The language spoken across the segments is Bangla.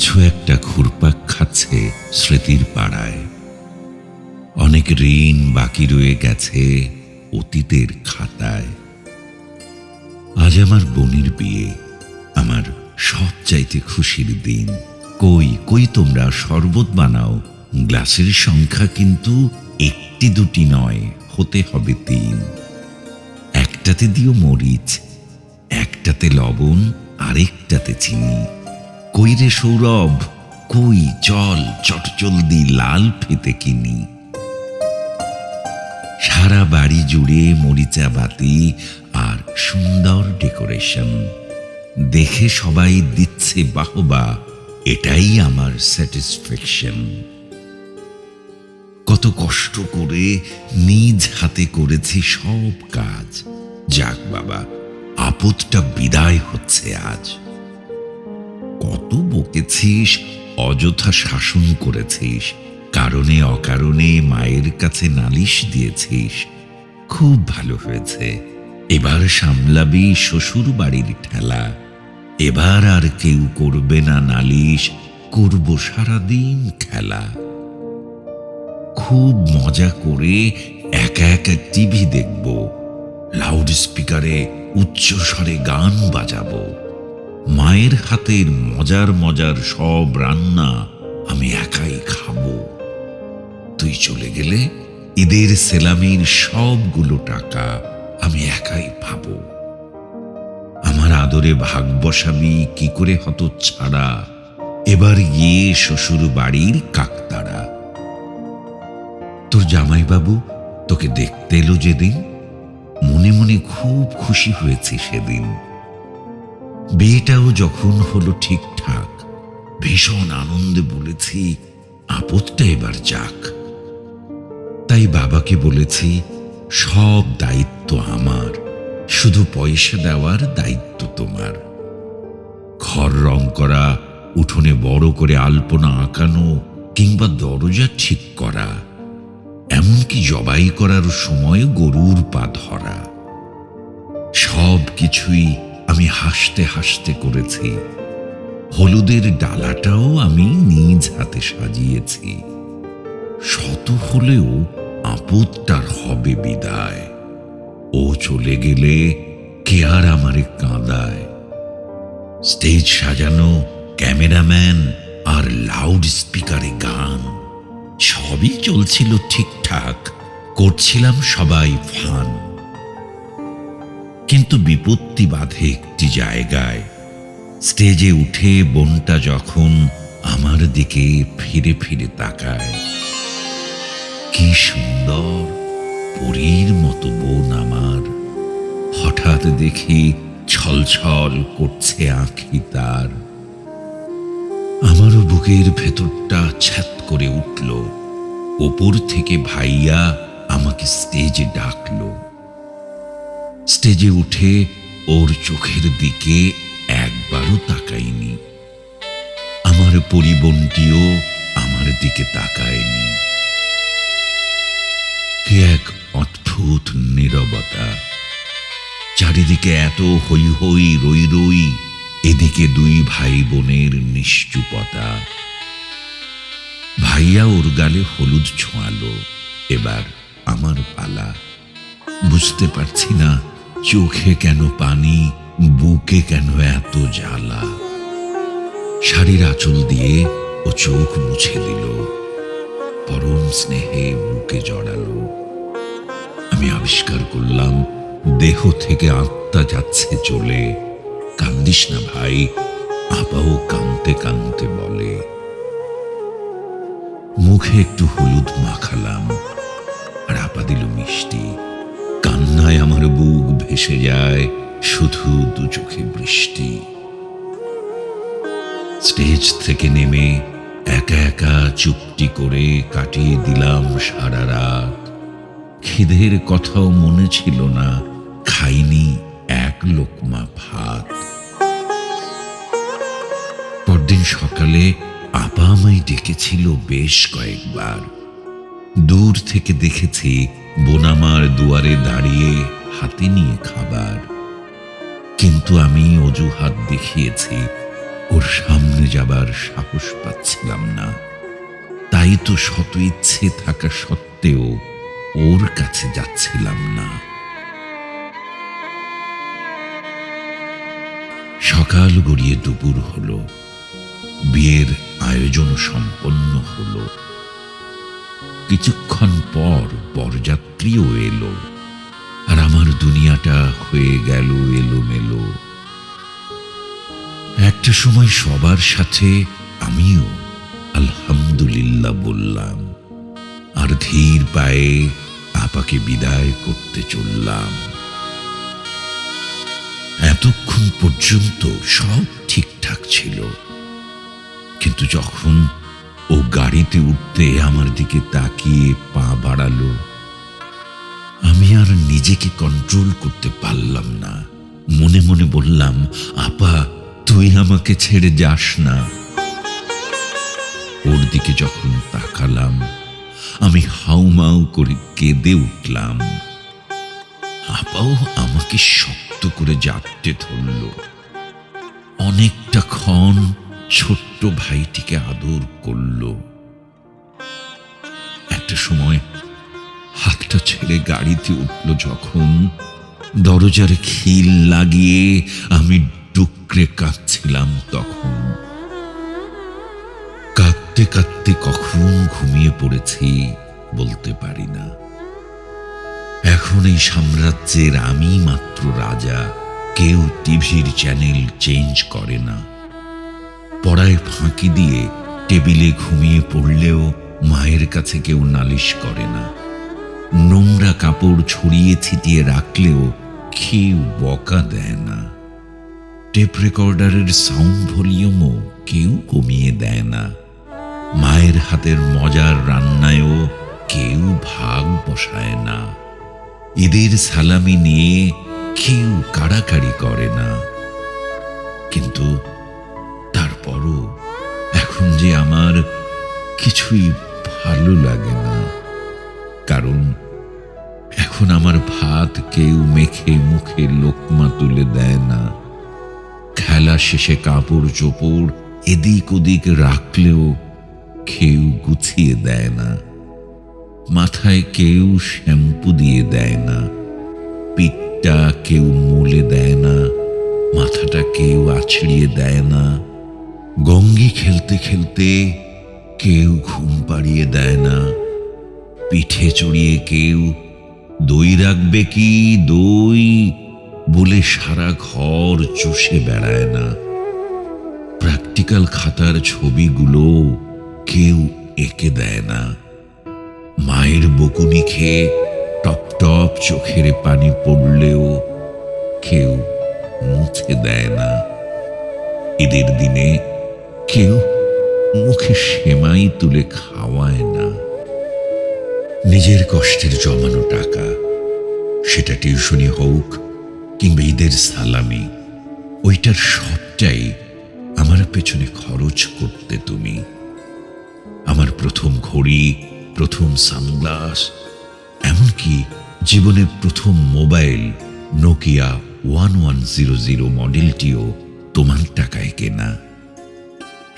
কিছু একটা ঘুরপাক খাচ্ছে স্মৃতির পাড়ায়। অনেক ঋণ বাকি রয়ে গেছে অতীতের খাতায়। আজ আমার বোনের বিয়ে, আমার সবচাইতে খুশির দিন। কই কই তোমরা, শরবত বানাও। গ্লাসের সংখ্যা কিন্তু একটি দুটি নয়, হতে হবে তিন। একটাতে দিও মরিচ, একটাতে লবণ, আরেকটাতে চিনি। কই রে সৌরভ? কই? চল চটচলদি লাল ফেতে কিনি। সারা বাড়ি জুড়ে মরিচা বাতি আর সুন্দর ডেকোরেশন। দেখে সবাই দিচ্ছে বাহবা, এটাই আমার স্যাটিসফ্যাকশন। কত কষ্ট করে নিজ হাতে করেছি সব কাজ। যাক বাবা, আপদটা বিদায় হচ্ছে আজ। কত বকেছিস, অযথা শাসন করেছিস, কারণে অকারণে মায়ের কাছে নালিশ দিয়েছিস। খুব ভালো হয়েছে। এবার সামলাবি শ্বশুর বাড়ির ঠেলা। এবার আর কেউ করবে না নালিশ, করব সারাদিন খেলা। খুব মজা করে একা একা টিভি দেখব লাউড স্পিকারে উচ্চ স্বরে গান বাজাবো। মায়ের হাতের মজার মজার সব রান্না আমি একাই খাব। তুই চলে গেলে ঈদের সেলামির সবগুলো টাকা আমি একাই পাবো। আমার আদরে ভাগ বসাবি, কি করে হত ছাড়া এবার গিয়ে শ্বশুর বাড়ির কাকতারা তোর জামাইবাবু তোকে দেখতে এলো যেদিন? মনে মনে খুব খুশি হয়েছে সেদিন। বিয়েটাও যখন হলো ঠিকঠাক, ভীষণ আনন্দে বলেছি, আপদটা এবার যাক। তাই বাবাকে বলেছি, সব দায়িত্ব আমার, শুধু পয়সা দেওয়ার দায়িত্ব তোমার। ঘর রং করা, উঠোনে বড় করে আলপনা আঁকানো, কিংবা দরজা ঠিক করা, এমনকি জবাই করার সময় গরুর পা ধরা। সব কিছুই আমি হাসতে হাসতে করেছি। হলুদের ডালাটাও আমি নিজ হাতে সাজিয়েছি। শত হলেও আপদটার হবে বিদায়। ও চলে গেলে কে আর আমারে কাঁদায়? স্টেজ সাজানো, ক্যামেরাম্যান আর লাউড স্পিকারে গান, সবই চলছিল ঠিকঠাক। করছিলাম সবাই ফান। কিন্তু বিপত্তি বাধে একটি জায়গায়। স্টেজে উঠে বোনটা যখন আমার দিকে ফিরে ফিরে তাকায়, কি সুন্দর পরীর মতো বোন আমার। হঠাৎ দেখি ছলছল করছে আঁখি তার। আমারও বুকের ভেতরটা ছ্যাত করে উঠল। ওপর থেকে ভাইয়া আমাকে স্টেজে ডাকলো। স্টেজে উঠে ওর চোখের দিকে একবারও তাকাইনি আমার পরিবনটিও আমার দিকে তাকায়নি। কি এক অদ্ভুত নীরবতা, চারিদিকে এত হই হই রই রই, এদিকে দুই ভাই বোনের নিশ্চুপতা। ভাইয়া ওর গালে হলুদ ছোঁয়ালো, এবার আমার পালা। বুঝতে পারছি না চোখে কেন পানি, বুকে কেন এত জ্বালা? শাড়ির আঁচল দিয়ে ও চোখ মুছে দিল পরম স্নেহে বুকে জড়ালো। আমি আবিষ্কার করলাম, দেহ থেকে আত্মা যাচ্ছে চলে। কান্দিস না ভাই, আপাও কানতে কানতে বলে। মুখে একটু হলুদ ভেসে যায় শুধু দু চোখে বৃষ্টি। স্টেজ থেকে নেমে একা একা চুপটি করে কাটিয়ে দিলাম সারা রাত। খিদের কথাও মনে ছিল না, খাইনি এক লোকমা ভাত। পরদিন সকালে আপা আমায় ডেকেছিল বেশ কয়েকবার। দূর থেকে দেখেছি, বোনামার দুয়ারে দাঁড়িয়ে হাতে নিয়ে খাবার। কিন্তু আমি অজুহাত দেখিয়েছি, ওর সামনে যাবার সাহস পাচ্ছিলাম না। তাই তো শত ইচ্ছে থাকা সত্ত্বেও ওর কাছে যাচ্ছিলাম না। সকাল গড়িয়ে দুপুর হলো। বিয়ের আয়োজন সম্পন্ন হলো। কিছুক্ষণ পর বরযাত্রীও এলো। আর আমার দুনিয়াটা হয়ে গেল, এলোমেলো। একটা সময় সবার সাথে আমিও আলহামদুলিল্লাহ বললাম, আর ধীর পায়ে আপাকে বিদায় করতে চললাম। এতক্ষণ পর্যন্ত সব ঠিকঠাক ছিল। কিন্তু যখন ও গাড়িতে উঠতে আমার দিকে তাকিয়ে পা বাড়ালো আমি আর নিজেকে কন্ট্রোল করতে পারলাম না। মনে মনে বললাম, আপা, তুই আমাকে ছেড়ে যাস না। ওর দিকে যখন তাকালাম, আমি হাউমাউ করে কেঁদে উঠলাম। আপাও আমাকে শক্ত করে জাপটে ধরল। অনেকটা ক্ষণ ছোট্ট ভাইটিকে আদর করল। একটা সময় হাতটা ছেড়ে গাড়িতে উঠল যখন দরজার খিল লাগিয়ে আমি ডুকরে কাঁদছিলাম তখন। কাঁদতে কাঁদতে কখন ঘুমিয়ে পড়েছি বলতে পারি না। এখন এই সাম্রাজ্যের আমি মাত্র রাজা, কেউ টিভির চ্যানেল চেঞ্জ করে না। পড়ায় ফাঁকি দিয়ে টেবিলে ঘুমিয়ে পড়লেও মায়ের কাছে কেউ নালিশ করে না। কাপড় ছড়িয়ে ছিটিয়ে রাখলেও কেউ বকা দেয় না। টেপ রেকর্ডারের সাউন্ড ভলিউমও কেউ কমিয়ে দেয় না। মায়ের হাতের মজার রান্নায়ও কেউ ভাগ বসায় না। ঈদের সালামি নিয়ে কেউ কাড়াকাড়ি করে না। কিন্তু তারপরও এখন যে আমার কিছুই ভালো লাগে না। কারণ এখন আমার ভাত কেউ মেখে মুখে লোকমা তুলে দেয় না। খেলা শেষে কাপড় চোপড় এদিক ওদিক রাখলেও কেউ গুছিয়ে দেয় না। মাথায় কেউ শ্যাম্পু দিয়ে দেয় না। পিঠটা কেউ মুলে দেয় না। মাথাটা কেউ আছড়িয়ে দেয় না। গঙ্গি খেলতে খেলতে কেউ ঘুম পাড়িয়ে দেয় না। পিঠে চড়িয়ে কেউ দই রাখবে কি দই? বলে সারা ঘর চষে বেড়ায় না। প্র্যাকটিক্যাল খাতার ছবিগুলো কেউ এঁকে দেয় না। মায়ের বকুনি খেয়ে টপ টপ চোখের পানি পড়লেও কেউ মুছে দেয় না। ঈদের দিনে কেউ মুখে সেমাই তুলে খাওয়ায় না। নিজের কষ্টের জমানো টাকা। সেটা টিউশনি হোক কিংবা ঈদের সালামি, ওইটার সবটাই আমার পেছনে খরচ করতে তুমি। আমার প্রথম ঘড়ি, প্রথম সানগ্লাস, এমনকি জীবনের প্রথম mobile Nokia one one zero zero মডেলটিও তোমার টাকায় কেনা।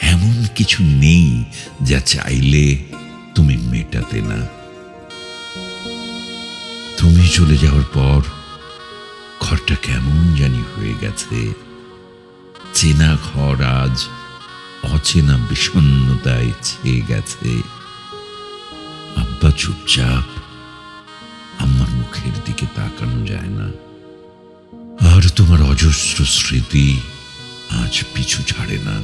এমন কিছু নেই যা চাইলে তুমি মেটাতে না। চলে যাওয়ার পর ঘরটা কেমন জানি হয়ে গেছে। চেনা ঘর আজ অচেনা বিষণ্নতায় ছেয়ে গেছে। আব্বা চুপচাপ আম্মার মুখের দিকে তাকানো যায় না। আর তোমার অজস্র স্মৃতি আজ পিছু ছাড়ে না।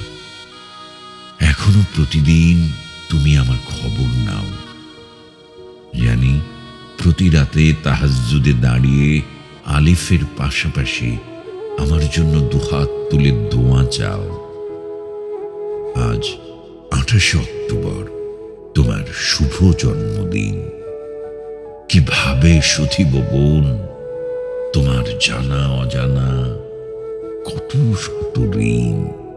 এখনও প্রতিদিন তুমি আমার খবর নাও। জানি প্রতি রাতে তাহাজুদে দাঁড়িয়ে আলিফের পাশাপাশি আমার জন্য দুহাত তুলে দোয়া চাও। আজ আঠাশে অক্টোবর, তোমার শুভ জন্মদিন। কীভাবে সুধিব বোন, তোমার জানা অজানা কত শত ঋণ।